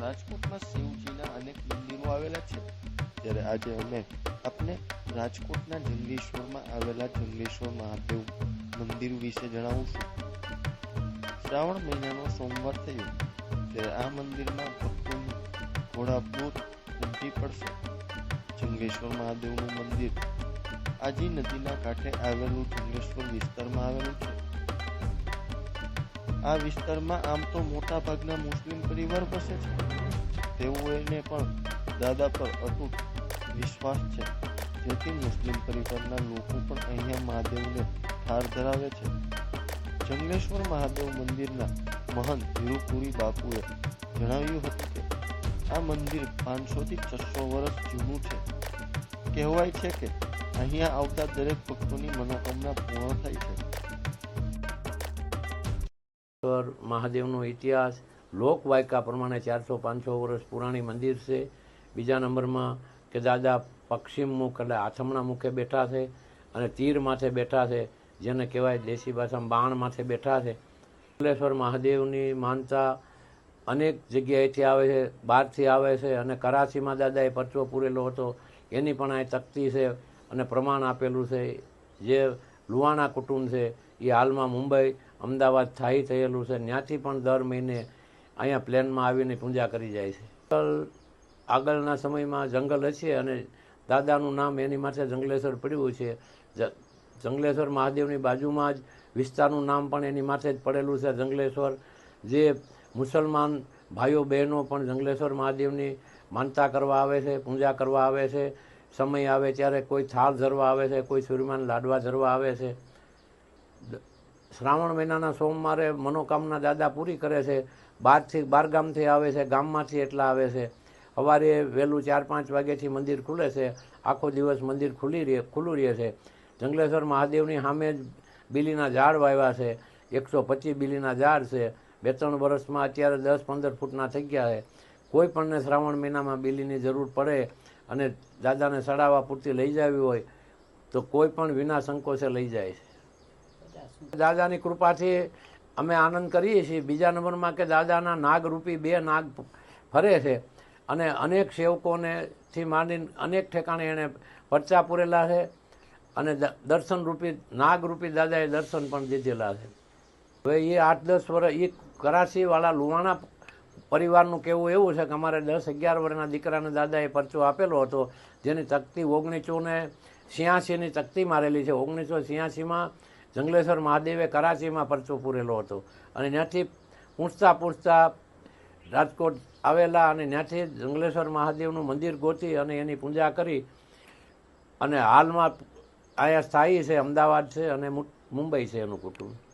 રાજકોટમાં શિવજીના અનેક મંદિરો આવેલા છે. ત્યારે આજે અમે આપને રાજકોટના જંગલેશ્વરમાં આવેલા જંગલેશ્વર મહાદેવ મંદિર વિશે જણાવું શ્રાવણ મહિનાનો સોમવાર થયો. ત્યારે આ મંદિરમાં ભક્તોની ઘોડાપૂર ઉમટી પડશે. જંગલેશ્વર મહાદેવનું મંદિર આજી નદીના કાંઠે આવેલું જંગલેશ્વર વિસ્તારમાં આવેલું છે. આ વિસ્તારમાં આમ તો મોટા ભાગના મુસ્લિમ પરિવાર વસે છે. તેઓને પણ દાદા પર અતૂટ વિશ્વાસ છે. જેથી મુસ્લિમ પરિવારના લોકો પણ અહીંયા મહાદેવને ઠાર ધરાવે છે. જંગલેશ્વર મહાદેવ મંદિરના મહંત ધીરુપુરી બાપુએ જણાવ્યું હતું કે, આ મંદિર પાંચસોથી છસો વર્ષ જૂનું છે. કહેવાય છે કે અહીંયા આવતા દરેક ભક્તોની મનોકામના પૂર્ણ થાય છે. ઈશ્વર મહાદેવનો ઇતિહાસ લોકવાયકા પ્રમાણે ચારસો પાંચસો વર્ષ પુરાણી મંદિર છે. બીજા નંબરમાં કે દાદા પશ્ચિમ મુખ એટલે આથમણા મુખે બેઠા છે અને તીર માથે બેઠા છે, જેને કહેવાય દેશી ભાષામાં બાણ માથે બેઠા છે. કમલેશ્વર મહાદેવની માનતા અનેક જગ્યાએથી આવે છે, બહારથી આવે છે અને કરાચીમાં દાદાએ પરચો પૂરેલો હતો. એની પણ આ તકતી છે અને પ્રમાણ આપેલું છે. જે લુવાણા કુટુંબ છે, એ હાલમાં મુંબઈ અમદાવાદ સ્થાયી થયેલું છે. ત્યાંથી પણ દર મહિને અહીંયા પ્લેનમાં આવીને પૂજા કરી જાય છે. જંગલ આગળના સમયમાં જંગલ હશે અને દાદાનું નામ એની માથે જંગલેશ્વર પડ્યું છે. જંગલેશ્વર મહાદેવની બાજુમાં જ વિસ્તારનું નામ પણ એની માથે જ પડેલું છે. જંગલેશ્વર જે મુસલમાન ભાઈઓ બહેનો પણ જંગલેશ્વર મહાદેવની માનતા કરવા આવે છે, પૂજા કરવા આવે છે. સમય આવે ત્યારે કોઈ થાળ ધરવા આવે છે, કોઈ સૂર્યમાન લાડવા ધરવા આવે છે. શ્રાવણ મહિનાના સોમવારે મનોકામના દાદા પૂરી કરે છે. બહારથી, બારગામથી આવે છે, ગામમાંથી એટલા આવે છે. સવારે વહેલું ચાર પાંચ વાગ્યાથી મંદિર ખુલે છે. આખો દિવસ મંદિર ખુલી રહે, ખુલ્લું રહે છે. જંગલેશ્વર મહાદેવની સામે જ બીલીના ઝાડ વાવ્યા છે. એકસો પચીસ બિલીના ઝાડ છે. બે ત્રણ વર્ષમાં અત્યારે દસ પંદર ફૂટના થઈ ગયા છે. કોઈ પણને શ્રાવણ મહિનામાં બીલીની જરૂર પડે અને દાદાને સડાવવા પૂરતી લઈ જવી હોય, તો કોઈ પણ વિના સંકોચે લઈ જાય છે. દાદાની કૃપાથી અમે આનંદ કરીએ છીએ. બીજા નંબરમાં કે દાદાના નાગરૂપી બે નાગ ફરે છે અને અનેક સેવકોનેથી માંડીને અનેક ઠેકાણે એણે પરચા પૂરેલા છે અને દર્શનરૂપી, નાગરૂપી દાદાએ દર્શન પણ દીધેલા છે. હવે એ આઠ દસ વર્ષ એ કરાચીવાળા લુવાણા પરિવારનું કહેવું એવું છે કે અમારે દસ અગિયાર વર્ષના દીકરાને દાદાએ પરચો આપેલો હતો, જેની તકતી ઓગણીસો ને છ્યાસીની તકતી મારેલી છે. ઓગણીસો છ્યાસીમાં જંગલેશ્વર મહાદેવે કરાચીમાં પરચો પૂરેલો હતો. અને ત્યાંથી પૂછતા પૂછતા રાજકોટ આવેલા અને ત્યાંથી જંગલેશ્વર મહાદેવનું મંદિર ગોતી અને એની પૂજા કરી. અને હાલમાં અહીંયા સ્થાયી છે, અમદાવાદ છે અને મુંબઈ છે એનું કુટુંબ.